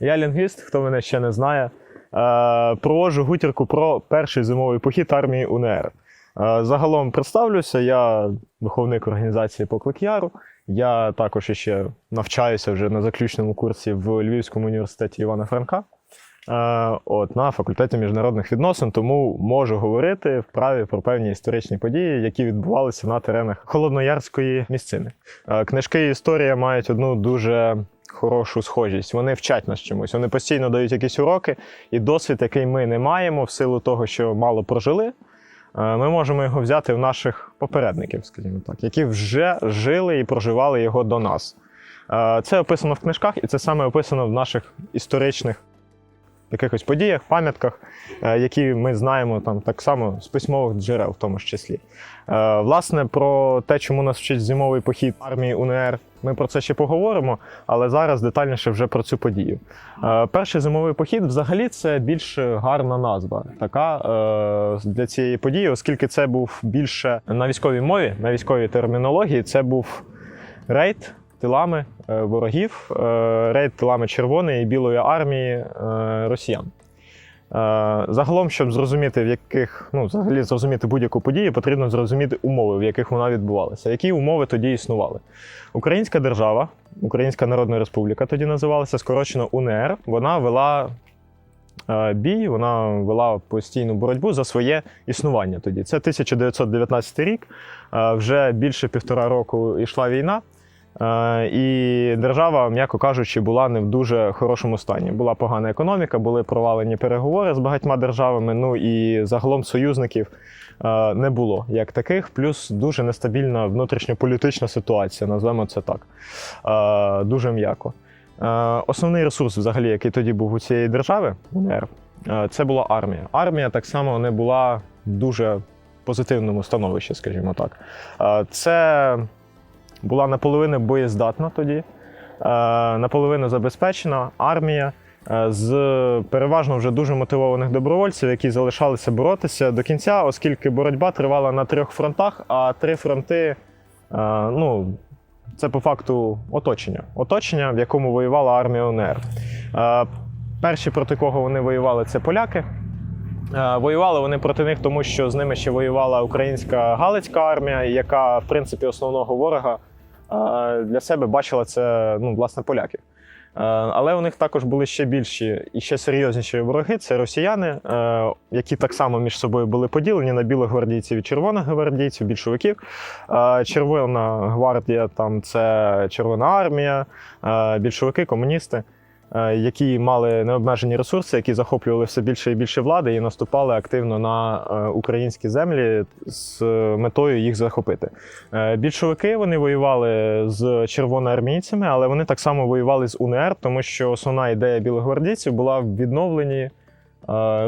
Я лінгвіст, хто мене ще не знає. Е, Проводжу гутірку про перший зимовий похід армії УНР. Е, Загалом представлюся, я виховник організації Поклик Яру. Я також ще навчаюся вже на заключному курсі в Львівському університеті Івана Франка. Е, От, на факультеті міжнародних відносин, тому можу говорити вправі про певні історичні події, які відбувалися на теренах холодноярської місцини. Книжки і історія мають одну дуже хорошу схожість. Вони вчать нас чомусь. Вони постійно дають якісь уроки, і досвід, який ми не маємо, в силу того, що мало прожили. е, Ми можемо його взяти в наших попередників, скажімо так, які вже жили і проживали його до нас. Е, Це описано в книжках, і це саме описано в наших історичних якихось подіях, пам'ятках, е, які ми знаємо там так само з письмових джерел, в тому ж числі. Е, Власне, про те, чому нас вчить зимовий похід армії УНР, ми про це ще поговоримо, але зараз детальніше вже про цю подію. Е, Перший зимовий похід взагалі це більш гарна назва така для цієї події, оскільки це був більше на військовій мові, на військовій термінології, це був рейд тилами е, ворогів, е, рейд тилами Червоної і Білої армії е, росіян. Загалом, щоб зрозуміти, в яких ну, взагалі зрозуміти будь-яку подію, потрібно зрозуміти умови, в яких вона відбувалася. Які умови тоді існували? Українська держава, Українська Народна Республіка тоді називалася скорочено УНР. Вона вела бій, вона вела постійну боротьбу за своє існування тоді. Це 1919 рік. Вже більше півтора року йшла війна. Е, І держава, м'яко кажучи, була не в дуже хорошому стані. Була погана економіка, були провалені переговори з багатьма державами. Ну і загалом союзників е, не було як таких. Плюс дуже нестабільна внутрішньополітична ситуація, назвемо це так. Е, Дуже м'яко. Основний ресурс, взагалі, який тоді був у цієї держави, УНР, це була армія. Армія так само не була в дуже позитивному становищі, скажімо так. Це була наполовину боєздатна тоді, е, наполовину забезпечена армія е, з переважно вже дуже мотивованих добровольців, які залишалися боротися до кінця, оскільки боротьба тривала на трьох фронтах, а три фронти е, ну, це по факту оточення. Оточення, в якому воювала армія УНР. Перші, проти кого вони воювали, це поляки. Воювали вони проти них, тому що з ними ще воювала українська Галицька армія, яка, в принципі, основного ворога для себе бачила це ну, власне поляків. Е, Але у них також були ще більші і ще серйозніші вороги це росіяни, е, які так само між собою були поділені на білогвардійців і червоних гвардійців, більшовиків. Е, Червона гвардія там це Червона армія, більшовики, комуністи які мали необмежені ресурси, які захоплювали все більше і більше влади і наступали активно на е, українські землі з метою їх захопити. Е, Більшовики вони воювали з червоноармійцями, але вони так само воювали з УНР, тому що основна ідея білогвардійців була в відновленні е,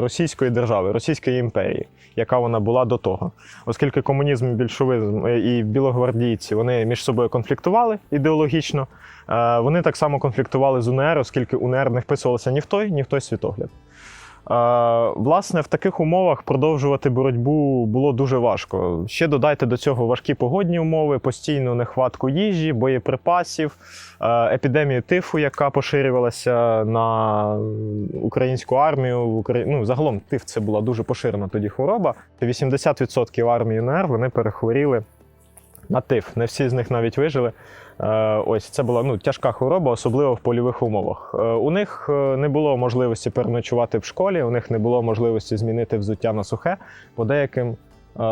Російської держави, Російської імперії, яка вона була до того. Оскільки комунізм, більшовизм е, і білогвардійці вони між собою конфліктували ідеологічно, е, вони так само конфліктували з УНР, оскільки УНР не вписувалося ні в той, ні в той світогляд. Власне, в таких умовах продовжувати боротьбу було дуже важко. Ще додайте до цього важкі погодні умови, постійну нехватку їжі, боєприпасів, епідемію тифу, яка поширювалася на українську армію. В Украї... ну, загалом тиф це була дуже поширена тоді хвороба. 80% армії УНР вони перехворіли на тиф. Не всі з них навіть вижили. Е, Ось це була ну, тяжка хвороба, особливо в польових умовах. Е, У них е, не було можливості переночувати в школі, у них не було можливості змінити взуття на сухе. По деяким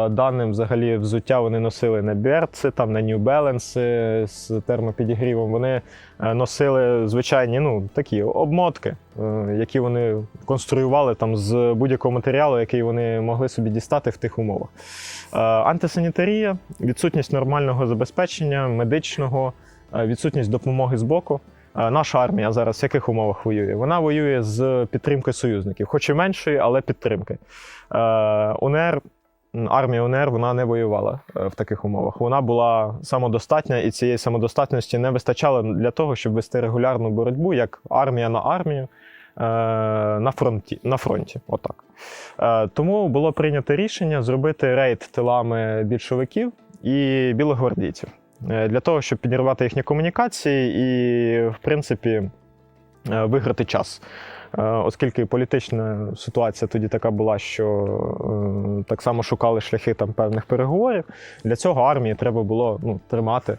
даним, взагалі, взуття вони носили не берци, там не New Balance з термопідігрівом. Вони е, носили звичайні ну, такі обмотки, е, які вони конструювали там з будь-якого матеріалу, який вони могли собі дістати в тих умовах. Е, Антисанітарія, відсутність нормального забезпечення, медичного, е, відсутність допомоги з боку. Е, Наша армія зараз в яких умовах воює? Вона воює з підтримкою союзників, хоч і меншої, але підтримки. Е, УНР, армія УНР вона не воювала е, в таких умовах. Вона була самодостатня, і цієї самодостатності не вистачало для того, щоб вести регулярну боротьбу як армія на армію е, на фронті. На фронті отак. Е, Тому було прийнято рішення зробити рейд тилами більшовиків і білогвардійців для того, щоб підірвати їхні комунікації і, в принципі, виграти час. Е, Оскільки політична ситуація тоді така була, що е, так само шукали шляхи там певних переговорів. Для цього армії треба було ну, тримати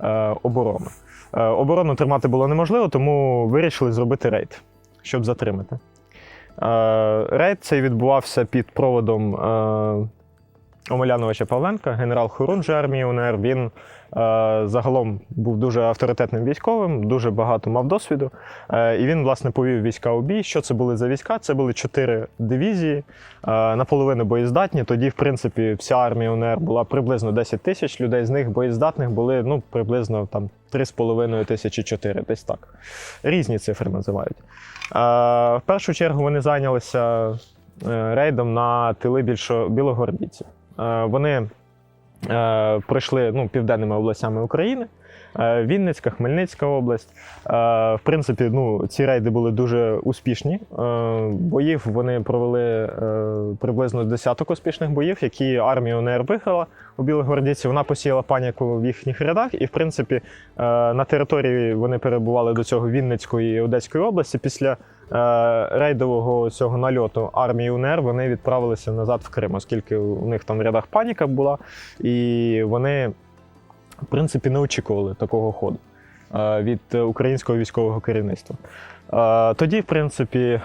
е, оборону. Оборону тримати було неможливо, тому вирішили зробити рейд, щоб затримати. Рейд цей відбувався під проводом Омеляновича Павленка, генерал Хорунжий армії УНР. Він загалом був дуже авторитетним військовим, дуже багато мав досвіду. Е, і він, власне, повів війська у бій. Що це були за війська? Це були чотири дивізії, е, наполовину боєздатні. Тоді, в принципі, вся армія УНР була приблизно 10 тисяч людей. З них боєздатних були ну, приблизно там 3,5 тисячі 4, десь так. Різні цифри називають. Е, в першу чергу вони зайнялися е, рейдом на тили більшо білогвардійців. Е, Вони е, пройшли ну, південними областями України. Е, Вінницька, Хмельницька область. Е, В принципі, ну, ці рейди були дуже успішні. Е, Боїв вони провели приблизно десяток успішних боїв, які армія УНР виграла у білогвардійці. Вона посіяла паніку в їхніх рядах, і в принципі на території вони перебували до цього Вінницької і Одеської області. Після рейдового цього нальоту армії УНР вони відправилися назад в Крим, оскільки у них там в рядах паніка була, і вони, в принципі, не очікували такого ходу е, від е, українського військового керівництва. Е, Тоді, в принципі,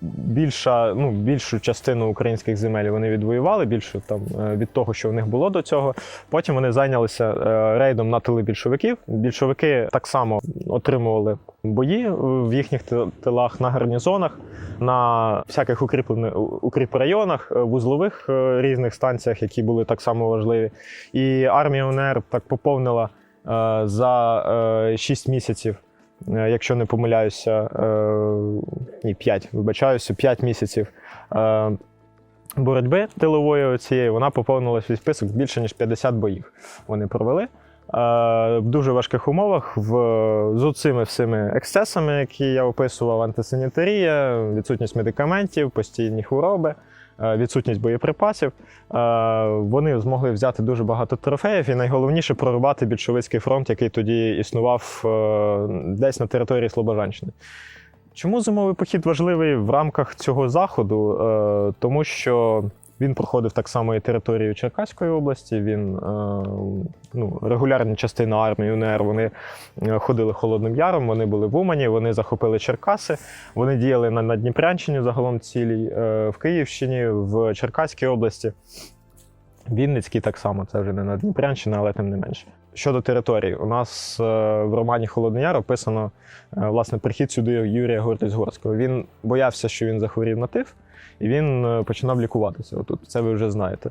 більша, ну, більшу частину українських земель вони відвоювали, більше там е, від того, що в них було до цього. Потім вони зайнялися е, рейдом на тили більшовиків. Більшовики так само отримували бої в їхніх ти- тилах на гарнізонах, на всяких укріплених укріпрайонах, е, вузлових різних станціях, які були так само важливі. І армія УНР так поповнила за 6 місяців. Е, Якщо не помиляюся, е, ні, 5, вибачаюся, 5 місяців е, боротьби тилової цієї, вона поповнила свій список більше ніж 50 боїв. Вони провели в дуже важких умовах, в, з цими всіми ексцесами, які я описував: антисанітарія, відсутність медикаментів, постійні хвороби, відсутність боєприпасів. Е, Вони змогли взяти дуже багато трофеїв і найголовніше прорвати більшовицький фронт, який тоді існував е, десь на території Слобожанщини. Чому зимовий похід важливий в рамках цього заходу? Е, Тому що він проходив так само і територію Черкаської області. Він е, ну, регулярні частини армії УНР вони е, ходили Холодним Яром, вони були в Умані, вони захопили Черкаси, вони діяли на, Дніпрянщині загалом цілій, е, в Київщині, в Черкаській області. Вінницький так само, це вже не на Дніпрянщина, але тим не менше. Щодо території, у нас е, в романі Холодний Яр описано е, власне прихід сюди Юрія Гортиць-Горського. Він боявся, що він захворів на тиф, і він е, починав лікуватися. Отут це ви вже знаєте.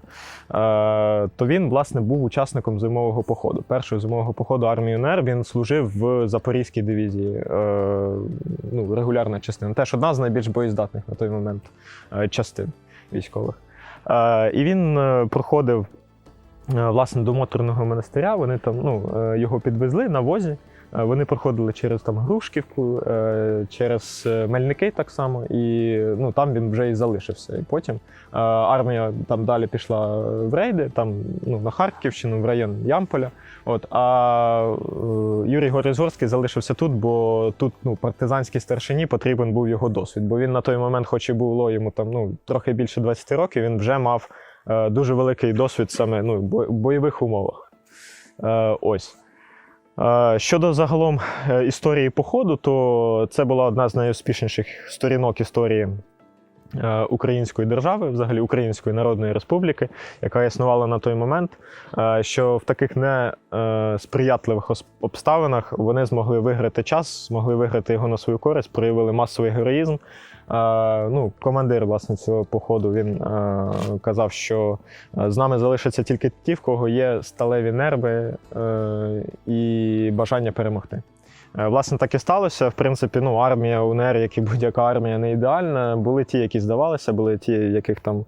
То він, власне, був учасником зимового походу. Першого зимового походу армії УНР він служив в Запорізькій дивізії. Ну, регулярна частина. Теж одна з найбільш боєздатних на той момент частин військових. Е, І він е, проходив е, власне до моторного монастиря. Вони там ну, його підвезли на возі. Е, Вони проходили через там Грушківку, е, через е, Мельники так само, і ну, там він вже і залишився. І потім армія там далі пішла в рейди, там ну, на Харківщину, в район Ямполя. От, а Юрій Горизгорський залишився тут, бо тут ну, партизанській старшині потрібен був його досвід. Бо він на той момент, хоч і було йому там ну, трохи більше 20 років, він вже мав дуже великий досвід саме ну, в бойових умовах. Ось. Щодо загалом е, історії походу, то це була одна з найуспішніших сторінок історії Української держави, взагалі Української Народної Республіки, яка існувала на той момент. е, Що в таких несприятливих обставинах вони змогли виграти час, змогли виграти його на свою користь, проявили масовий героїзм. Е, Ну, командир власне цього походу він е, казав, що е, з нами залишаться тільки ті, в кого є сталеві нерви е, і бажання перемогти. Е, Власне, так і сталося. В принципі, ну, армія УНР, як і будь-яка армія, не ідеальна. Були ті, які здавалися, були ті, яких там,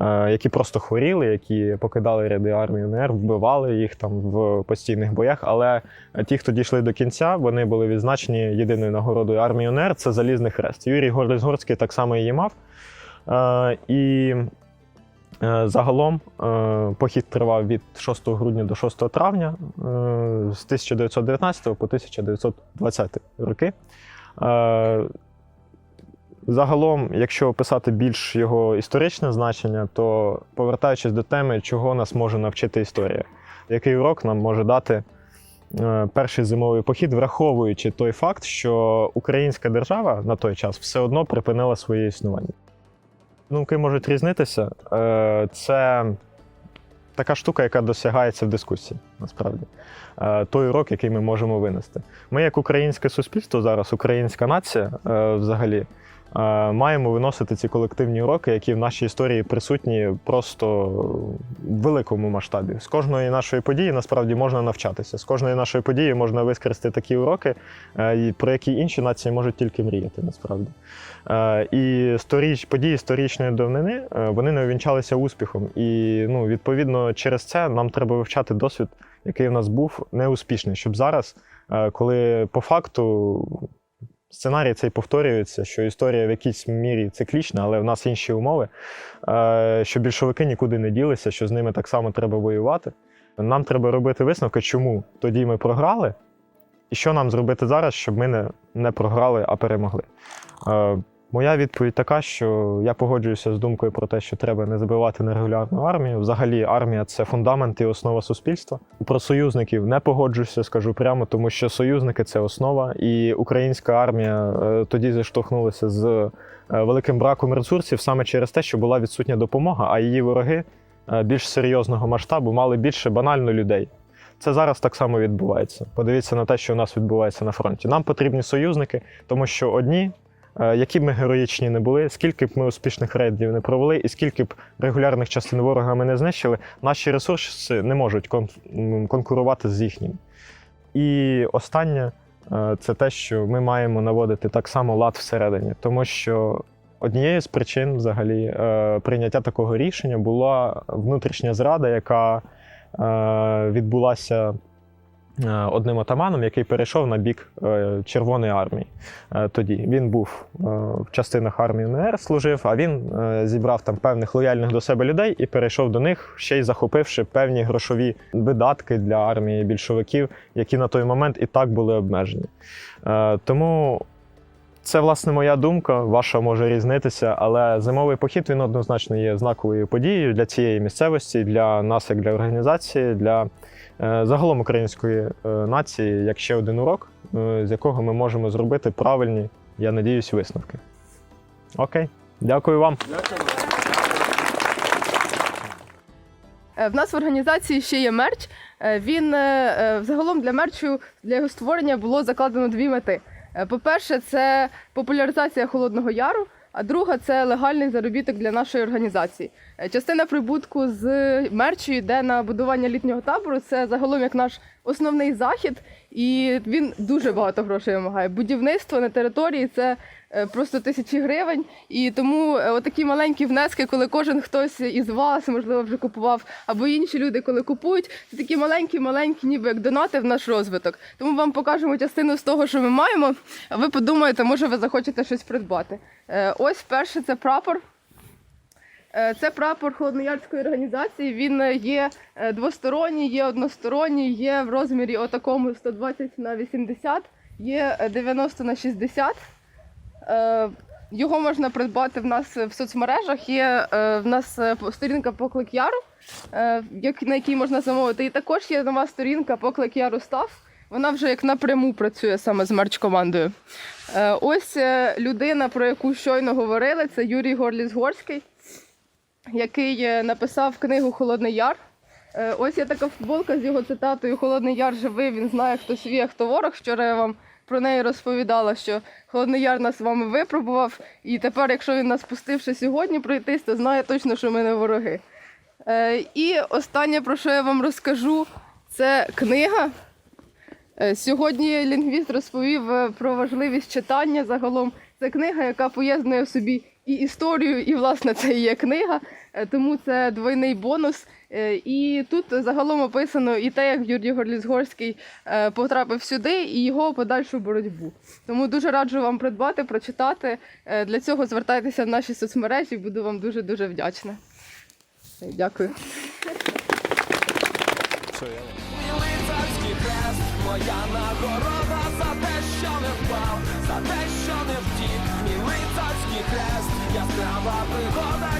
е, які просто хворіли, які покидали ряди армії УНР, вбивали їх там в постійних боях. Але ті, хто дійшли до кінця, вони були відзначені єдиною нагородою армії УНР це залізний хрест. Юрій Гордис-Горський так само її мав. Е, І Загалом е, похід тривав від 6 грудня до 6 травня е, з 1919 по 1920 роки. Е, Загалом, якщо описати більш його історичне значення, то повертаючись до теми, чого нас може навчити історія, який урок нам може дати е, перший зимовий похід, враховуючи той факт, що українська держава на той час все одно припинила своє існування. Думки можуть різнитися. Е, Це така штука, яка досягається в дискусії, насправді. Е, Той урок, який ми можемо винести. Ми, як українське суспільство, зараз українська нація е, взагалі. Е, Маємо виносити ці колективні уроки, які в нашій історії присутні просто в великому масштабі. З кожної нашої події насправді можна навчатися. З кожної нашої події можна вискрести такі уроки, е, про які інші нації можуть тільки мріяти, насправді. Е, І сторіч, події сторічної давнини вони не увінчалися успіхом. І ну, відповідно через це нам треба вивчати досвід, який у нас був неуспішний, щоб зараз, коли по факту сценарій цей повторюється, що історія в якійсь мірі циклічна, але в нас інші умови, е, що більшовики нікуди не ділися, що з ними так само треба воювати. Нам треба робити висновки, чому тоді ми програли, і що нам зробити зараз, щоб ми не, не програли, а перемогли. Моя відповідь така, що я погоджуюся з думкою про те, що треба не забивати нерегулярну армію. Взагалі, армія це фундамент і основа суспільства. Про союзників не погоджуюся, скажу прямо, тому що союзники це основа, і українська армія е, тоді зіштовхнулася з е, великим браком ресурсів саме через те, що була відсутня допомога, а її вороги е, більш серйозного масштабу мали більше банально людей. Це зараз так само відбувається. Подивіться на те, що у нас відбувається на фронті. Нам потрібні союзники, тому що одні, які б ми героїчні не були, скільки б ми успішних рейдів не провели, і скільки б регулярних частин ворога ми не знищили, наші ресурси не можуть кон- конкурувати з їхніми. І останнє е, це те, що ми маємо наводити так само лад всередині, тому що. Однією з причин взагалі е, прийняття такого рішення була внутрішня зрада, яка е, відбулася е, одним отаманом, який перейшов на бік е, Червоної армії. Е, Тоді він був е, в частинах армії УНР, служив, а він е, зібрав там певних лояльних до себе людей і перейшов до них, ще й захопивши певні грошові видатки для армії більшовиків, які на той момент і так були обмежені. Е, Тому це, власне, моя думка, ваша може різнитися, але зимовий похід він однозначно є знаковою подією для цієї місцевості, для нас, як для організації, для е, загалом української е, нації, як ще один урок, е, з якого ми можемо зробити правильні, я надіюсь, висновки. Окей, дякую вам. В нас в організації ще є мерч. Він е, е, загалом для мерчу для його створення було закладено дві мети. Е, По-перше, це популяризація Холодного Яру, а друга це легальний заробіток для нашої організації. Е, Частина прибутку з мерчу йде на будування літнього табору. Це загалом як наш основний захід, і він дуже багато грошей вимагає. Будівництво на території це е, просто тисячі гривень. І тому е, отакі маленькі внески, коли кожен хтось із вас, можливо, вже купував, або інші люди, коли купують, це такі маленькі-маленькі, ніби як донати в наш розвиток. Тому вам покажемо частину з того, що ми маємо. Ви подумаєте, може ви захочете щось придбати. Е, Ось перше це прапор. Е, Це прапор холодноярської організації. Він е, є е, двосторонній, є односторонній, є в розмірі отакому 120 на 80, є е, 90 на 60. Е, Його можна придбати в нас в соцмережах. Є в нас сторінка Поклик Яру, на якій можна замовити. І також є нова сторінка Поклик Яру Став. Вона вже як напряму працює саме з мерч-командою. Ось людина, про яку щойно говорили, це Юрій Горліс-Горський який е, написав книгу Холодний Яр. Е, Ось є така футболка з його цитатою Холодний Яр живий, він знає, хто свій, а хто ворог. Вчора я вам про неї розповідала, що Холодний Яр нас з вами випробував, і тепер, якщо він нас пустив ще сьогодні пройтись, то знає точно, що ми не вороги. Е, І останнє, про що я вам розкажу, це книга. Сьогодні лінгвіст розповів про важливість читання загалом. Це книга, яка поєднує собі і історію, і власне це і є книга, тому це двойний бонус. Е, І тут загалом описано і те, як Юрій Горліцгорський е, потрапив сюди, і його подальшу боротьбу. Тому дуже раджу вам придбати, прочитати. Е, Для цього звертайтеся в наші соцмережі, буду вам дуже дуже вдячна. Е, Дякую. Мій лицарський хрест, моя нагорода за те, що не впав, за те, що не втік, мій лицарський хрест, яскрава пригода